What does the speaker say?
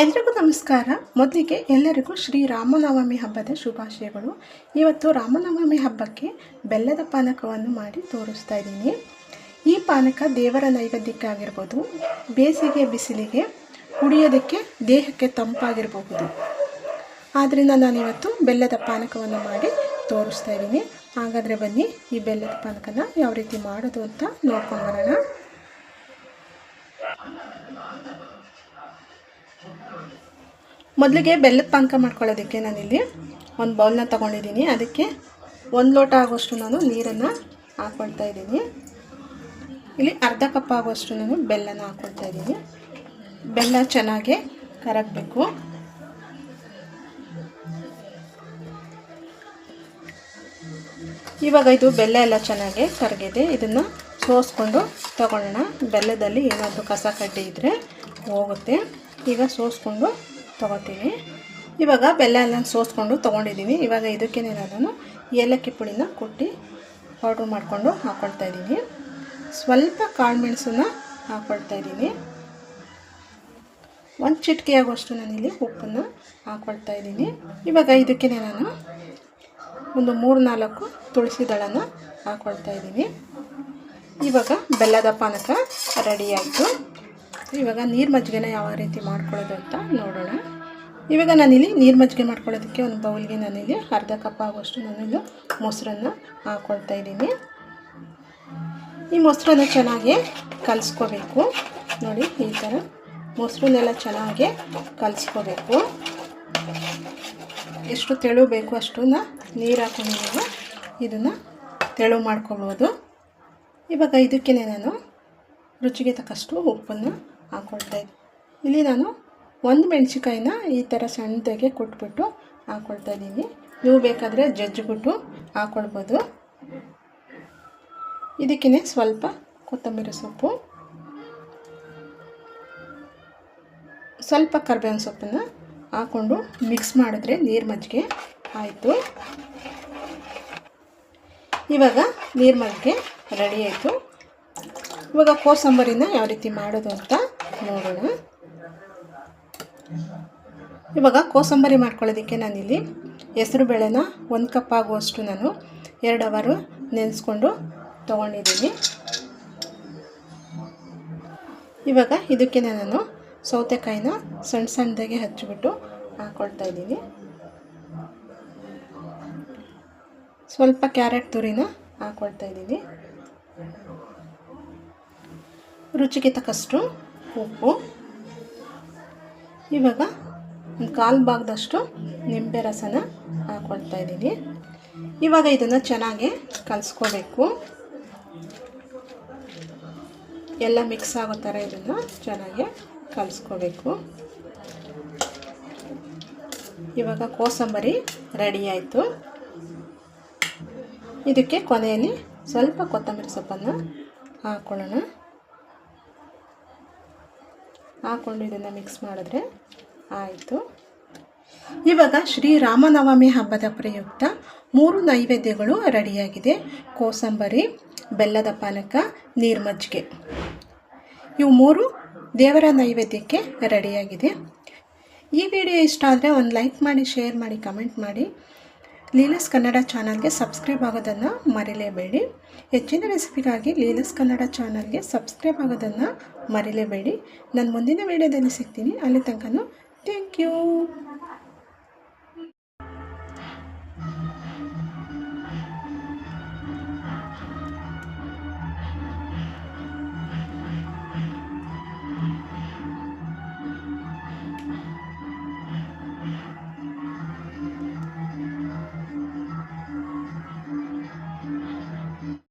ಎಲ್ರಿಗೂ ನಮಸ್ಕಾರ. ಮೊದಲಿಗೆ ಎಲ್ಲರಿಗೂ ಶ್ರೀ ರಾಮನವಮಿ ಹಬ್ಬದ ಶುಭಾಶಯಗಳು. ಇವತ್ತು ರಾಮನವಮಿ ಹಬ್ಬಕ್ಕೆ ಬೆಲ್ಲದ ಪಾನಕವನ್ನು ಮಾಡಿ ತೋರಿಸ್ತಾ ಇದ್ದೀನಿ. ಈ ಪಾನಕ ದೇವರ ನೈವೇದ್ಯಕ್ಕೆ ಆಗಿರ್ಬೋದು ಬೇಸಿಗೆ ಬಿಸಿಲಿಗೆ ಕುಡಿಯೋದಕ್ಕೆ ದೇಹಕ್ಕೆ ತಂಪಾಗಿರಬಹುದು. ಆದ್ದರಿಂದ ನಾನಿವತ್ತು ಬೆಲ್ಲದ ಪಾನಕವನ್ನು ಮಾಡಿ ತೋರಿಸ್ತಾ ಇದ್ದೀನಿ. ಹಾಗಾದರೆ ಬನ್ನಿ ಈ ಬೆಲ್ಲದ ಪಾನಕನ ಯಾವ ರೀತಿ ಮಾಡೋದು ಅಂತ ನೋಡ್ಕೊಂಡು ಬರೋಣ. ಮೊದಲಿಗೆ ಬೆಲ್ಲದ ಪಾನಕ ಮಾಡ್ಕೊಳ್ಳೋದಕ್ಕೆ ನಾನಿಲ್ಲಿ ಒಂದು ಬೌಲ್ನ ತೊಗೊಂಡಿದ್ದೀನಿ. ಅದಕ್ಕೆ ಒಂದು ಲೋಟ ಆಗುವಷ್ಟು ನಾನು ನೀರನ್ನು ಹಾಕ್ಕೊಳ್ತಾ ಇದ್ದೀನಿ. ಇಲ್ಲಿ ಅರ್ಧ ಕಪ್ ಆಗುವಷ್ಟು ನಾನು ಬೆಲ್ಲನ ಹಾಕ್ಕೊಳ್ತಾ ಇದ್ದೀನಿ. ಬೆಲ್ಲ ಚೆನ್ನಾಗಿ ಕರಗಬೇಕು. ಇವಾಗ ಇದು ಬೆಲ್ಲ ಎಲ್ಲ ಚೆನ್ನಾಗಿ ಕರಗಿದೆ. ಇದನ್ನು ಸೋಸ್ಕೊಂಡು ತಗೊಳ್ಳೋಣ. ಬೆಲ್ಲದಲ್ಲಿ ಏನಾದರೂ ಕಸ ಕಡ್ಡಿ ಇದ್ದರೆ ಹೋಗುತ್ತೆ. ಈಗ ಸೋಸ್ಕೊಂಡು ತೊಗೋತೀನಿ. ಇವಾಗ ಬೆಲ್ಲ ಎಲ್ಲ ಸೋಸ್ಕೊಂಡು ತೊಗೊಂಡಿದ್ದೀನಿ ಇವಾಗ ಇದಕ್ಕೆ ನಾನು ಏಲಕ್ಕಿ ಪುಡಿನ ಕುಟ್ಟಿ ಪೌಡ್ರ್ ಮಾಡಿಕೊಂಡು ಹಾಕ್ಕೊಳ್ತಾ ಇದ್ದೀನಿ. ಸ್ವಲ್ಪ ಕಾಳು ಮೆಣಸನ್ನ ಹಾಕ್ಕೊಳ್ತಾ ಇದ್ದೀನಿ. ಒಂದು ಚಿಟಿಕೆ ಆಗುವಷ್ಟು ನಾನಿಲ್ಲಿ ಉಪ್ಪನ್ನು ಹಾಕ್ಕೊಳ್ತಾ ಇದ್ದೀನಿ. ಇವಾಗ ಇದಕ್ಕೆ ನಾನು ಒಂದು ಮೂರು ನಾಲ್ಕು ತುಳಸಿ ದಳನ ಹಾಕ್ಕೊಳ್ತಾ ಇದ್ದೀನಿ. ಇವಾಗ ಬೆಲ್ಲದ ಪಾನಕ ರೆಡಿಯಾಯಿತು ಇವಾಗ ನೀರು ಮಜ್ಜಿಗೆನ ಯಾವ ರೀತಿ ಮಾಡ್ಕೊಳ್ಳೋದು ಅಂತ ನೋಡೋಣ. ಇವಾಗ ನಾನಿಲ್ಲಿ ನೀರು ಮಜ್ಜಿಗೆ ಮಾಡ್ಕೊಳ್ಳೋದಕ್ಕೆ ಒಂದು ಬೌಲ್ಗೆ ನಾನಿಲ್ಲಿ ಅರ್ಧ ಕಪ್ ಆಗುವಷ್ಟು ನಾನಿಲ್ಲಿ ಮೊಸರನ್ನು ಹಾಕ್ಕೊಳ್ತಾ ಇದ್ದೀನಿ. ಈ ಮೊಸರನ್ನು ಚೆನ್ನಾಗಿ ಕಲಿಸ್ಕೋಬೇಕು. ನೋಡಿ, ಈ ಥರ ಮೊಸರನ್ನೆಲ್ಲ ಚೆನ್ನಾಗಿ ಕಲಿಸ್ಕೋಬೇಕು. ಎಷ್ಟು ತೆಳು ಬೇಕು ಅಷ್ಟನ್ನ ನೀರು ಹಾಕೊಂಡು ಇದನ್ನು ತೆಳು ಮಾಡ್ಕೊಬೋದು. ಇವಾಗ ಇದಕ್ಕೆ ನಾನು ರುಚಿಗೆ ತಕ್ಕಷ್ಟು ಉಪ್ಪನ್ನು ಹಾಕ್ಕೊಳ್ತಾ ಇದ್ದೀನಿ ಇಲ್ಲಿ ನಾನು ಒಂದು ಮೆಣಸಿಕಾಯಿನ ಈ ಥರ ಸಣ್ಣದಾಗೆ ಕೊಟ್ಬಿಟ್ಟು ಹಾಕ್ಕೊಳ್ತಾ ಇದ್ದೀನಿ. ನೀವು ಬೇಕಾದರೆ ಜಜ್ಜಿಬಿಟ್ಟು ಹಾಕ್ಕೊಳ್ಬೋದು ಇದಕ್ಕೇ ಸ್ವಲ್ಪ ಕೊತ್ತಂಬರಿ ಸೊಪ್ಪು. ಸ್ವಲ್ಪ ಕರ್ಬೇವಿನ ಸೊಪ್ಪನ್ನು ಹಾಕ್ಕೊಂಡು ಮಿಕ್ಸ್ ಮಾಡಿದ್ರೆ ನೀರು ಮಜ್ಜಿಗೆ ಆಯಿತು. ಇವಾಗ ನೀರು ಮಜ್ಜಿಗೆ ರೆಡಿ ಆಯಿತು. ಇವಾಗ ಕೋಸಂಬರಿನ ಯಾವ ರೀತಿ ಮಾಡೋದು ಅಂತ ನೋಡೋಣ ಇವಾಗ ಕೋಸಂಬರಿ ಮಾಡ್ಕೊಳ್ಳೋದಕ್ಕೆ ನಾನಿಲ್ಲಿ ಹೆಸರು ಬೇಳೆನ ಒಂದು ಕಪ್ ಆಗುವಷ್ಟು ನಾನು ಎರಡು ಅವರು ನೆನೆಸ್ಕೊಂಡು ತೊಗೊಂಡಿದ್ದೀನಿ. ಇವಾಗ ಇದಕ್ಕೆ ನಾನು ಸೌತೆಕಾಯಿನ ಸಣ್ಣ ಸಣ್ಣದಾಗೆ ಹಚ್ಚಿಬಿಟ್ಟು ಹಾಕ್ಕೊಳ್ತಾ ಇದ್ದೀನಿ. ಸ್ವಲ್ಪ ಕ್ಯಾರೆಟ್ ತುರಿನ ಹಾಕ್ಕೊಳ್ತಾ ಇದ್ದೀನಿ. ರುಚಿಗೆ ತಕ್ಕಷ್ಟು ಉಪ್ಪು. ಇವಾಗ ಒಂದು ಕಾಲು ಭಾಗದಷ್ಟು ನಿಂಬೆ ರಸನ ಹಾಕ್ಕೊಳ್ತಾ ಇದ್ದೀನಿ. ಇವಾಗ ಇದನ್ನು ಚೆನ್ನಾಗಿ ಕಲಿಸ್ಕೋಬೇಕು. ಎಲ್ಲ ಮಿಕ್ಸ್ ಆಗೋ ಥರ ಇದನ್ನು ಚೆನ್ನಾಗಿ ಕಲಿಸ್ಕೋಬೇಕು. ಇವಾಗ ಕೋಸಂಬರಿ ರೆಡಿ ಆಯಿತು. ಇದಕ್ಕೆ ಕೊನೆಯಲ್ಲಿ ಸ್ವಲ್ಪ ಕೊತ್ತಂಬರಿ ಸೊಪ್ಪನ್ನು ಹಾಕ್ಕೊಳ್ಳೋಣ ಹಾಕ್ಕೊಂಡು ಇದನ್ನು ಮಿಕ್ಸ್ ಮಾಡಿದ್ರೆ ಆಯಿತು. ಇವಾಗ ಶ್ರೀ ರಾಮನವಮಿ ಹಬ್ಬದ ಪ್ರಯುಕ್ತ ಮೂರು ನೈವೇದ್ಯಗಳು ರೆಡಿಯಾಗಿದೆ. ಕೋಸಂಬರಿ, ಬೆಲ್ಲದ ಪಾನಕ, ನೀರ್ಮಜ್ಜಿಗೆ. ಇವು ಮೂರು ದೇವರ ನೈವೇದ್ಯಕ್ಕೆ ರೆಡಿಯಾಗಿದೆ. ಈ ವಿಡಿಯೋ ಇಷ್ಟ ಆದರೆ ಒಂದು ಲೈಕ್ ಮಾಡಿ ಶೇರ್ ಮಾಡಿ ಕಮೆಂಟ್ ಮಾಡಿ. ಲೀಲಸ್ ಕನ್ನಡ ಚಾನಲ್ಗೆ ಸಬ್ಸ್ಕ್ರೈಬ್ ಆಗೋದನ್ನು ಮರಿಲೇಬೇಡಿ. ಹೆಚ್ಚಿನ ರೆಸಿಪಿಗಾಗಿ ಲೀಲಸ್ ಕನ್ನಡ ಚಾನಲ್ಗೆ ಸಬ್ಸ್ಕ್ರೈಬ್ ಆಗೋದನ್ನು ಮರಿಲೇಬೇಡಿ. ನಾನು ಮುಂದಿನ ವೀಡಿಯೋದಲ್ಲಿ ಸಿಗ್ತೀನಿ. ಅಲ್ಲಿ ತನಕ ಥ್ಯಾಂಕ್ ಯು.